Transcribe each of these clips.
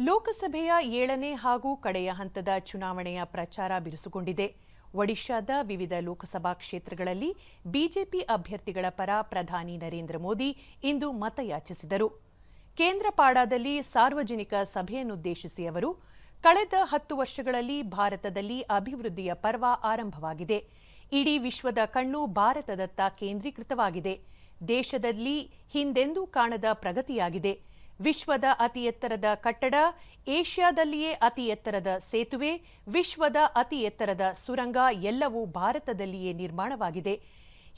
ಲೋಕಸಭೆಯ ಏಳನೇ ಹಾಗೂ ಕಡೆಯ ಹಂತದ ಚುನಾವಣೆಯ ಪ್ರಚಾರ ಬಿರುಸುಗೊಂಡಿದೆ. ಒಡಿಶಾದ ವಿವಿಧ ಲೋಕಸಭಾ ಕ್ಷೇತ್ರಗಳಲ್ಲಿ ಬಿಜೆಪಿ ಅಭ್ಯರ್ಥಿಗಳ ಪರ ಪ್ರಧಾನಿ ನರೇಂದ್ರ ಮೋದಿ ಇಂದು ಮತಯಾಚಿಸಿದರು. ಕೇಂದ್ರಪಾಡಾದಲ್ಲಿ ಸಾರ್ವಜನಿಕ ಸಭೆಯನ್ನುದ್ದೇಶಿಸಿ ಅವರು, ಕಳೆದ ಹತ್ತು ವರ್ಷಗಳಲ್ಲಿ ಭಾರತದಲ್ಲಿ ಅಭಿವೃದ್ಧಿಯ ಪರ್ವ ಆರಂಭವಾಗಿದೆ. ಇಡೀ ವಿಶ್ವದ ಕಣ್ಣು ಭಾರತದತ್ತ ಕೇಂದ್ರೀಕೃತವಾಗಿದೆ. ದೇಶದಲ್ಲಿ ಹಿಂದೆಂದೂ ಕಾಣದ ಪ್ರಗತಿಯಾಗಿದೆ. ವಿಶ್ವದ ಅತಿ ಎತ್ತರದ ಕಟ್ಟಡ, ಏಷ್ಯಾದಲ್ಲಿಯೇ ಅತಿ ಎತ್ತರದ ಸೇತುವೆ, ವಿಶ್ವದ ಅತಿ ಎತ್ತರದ ಸುರಂಗ ಎಲ್ಲವೂ ಭಾರತದಲ್ಲಿಯೇ ನಿರ್ಮಾಣವಾಗಿದೆ.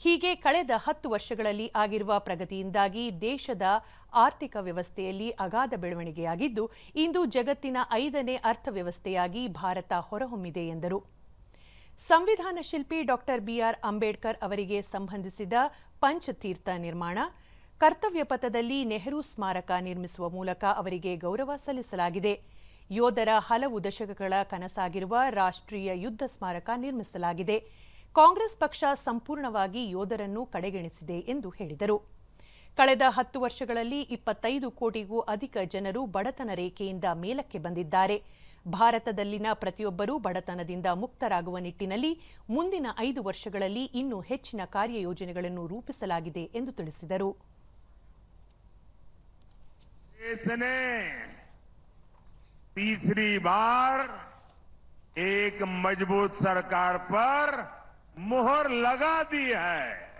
ಹೀಗೆ ಕಳೆದ ಹತ್ತು ವರ್ಷಗಳಲ್ಲಿ ಆಗಿರುವ ಪ್ರಗತಿಯಿಂದಾಗಿ ದೇಶದ ಆರ್ಥಿಕ ವ್ಯವಸ್ಥೆಯಲ್ಲಿ ಅಗಾಧ ಬೆಳವಣಿಗೆಯಾಗಿದ್ದು, ಇಂದು ಜಗತ್ತಿನ ಐದನೇ ಅರ್ಥವ್ಯವಸ್ಥೆಯಾಗಿ ಭಾರತ ಹೊರಹೊಮ್ಮಿದೆ ಎಂದರು. ಸಂವಿಧಾನ ಶಿಲ್ಪಿ ಡಾಕ್ಟರ್ ಬಿಆರ್ ಅಂಬೇಡ್ಕರ್ ಅವರಿಗೆ ಸಂಬಂಧಿಸಿದ ಪಂಚತೀರ್ಥ ನಿರ್ಮಾಣ ಕರ್ತವ್ಯ ಪಥದಲ್ಲಿ ನೆಹರು ಸ್ಮಾರಕ ನಿರ್ಮಿಸುವ ಮೂಲಕ ಅವರಿಗೆ ಗೌರವ ಸಲ್ಲಿಸಲಾಗಿದೆ. ಯೋಧರ ಹಲವು ದಶಕಗಳ ಕನಸಾಗಿರುವ ರಾಷ್ಟ್ರೀಯ ಯುದ್ಧ ಸ್ಮಾರಕ ನಿರ್ಮಿಸಲಾಗಿದೆ. ಕಾಂಗ್ರೆಸ್ ಪಕ್ಷ ಸಂಪೂರ್ಣವಾಗಿ ಯೋಧರನ್ನು ಕಡೆಗಣಿಸಿದೆ ಎಂದು ಹೇಳಿದರು. ಕಳೆದ ಹತ್ತು ವರ್ಷಗಳಲ್ಲಿ ಇಪ್ಪತ್ತೈದು ಕೋಟಿಗೂ ಅಧಿಕ ಜನರು ಬಡತನ ರೇಖೆಯಿಂದ ಮೇಲಕ್ಕೆ ಬಂದಿದ್ದಾರೆ. ಭಾರತದಲ್ಲಿನ ಪ್ರತಿಯೊಬ್ಬರೂ ಬಡತನದಿಂದ ಮುಕ್ತರಾಗುವ ನಿಟ್ಟಿನಲ್ಲಿ ಮುಂದಿನ ಐದು ವರ್ಷಗಳಲ್ಲಿ ಇನ್ನೂ ಹೆಚ್ಚಿನ ಕಾರ್ಯಯೋಜನೆಗಳನ್ನು ರೂಪಿಸಲಾಗಿದೆ ಎಂದು ತಿಳಿಸಿದರು. देश ने तीसरी बार एक मज़बूत सरकार पर मुहर लगा दी है।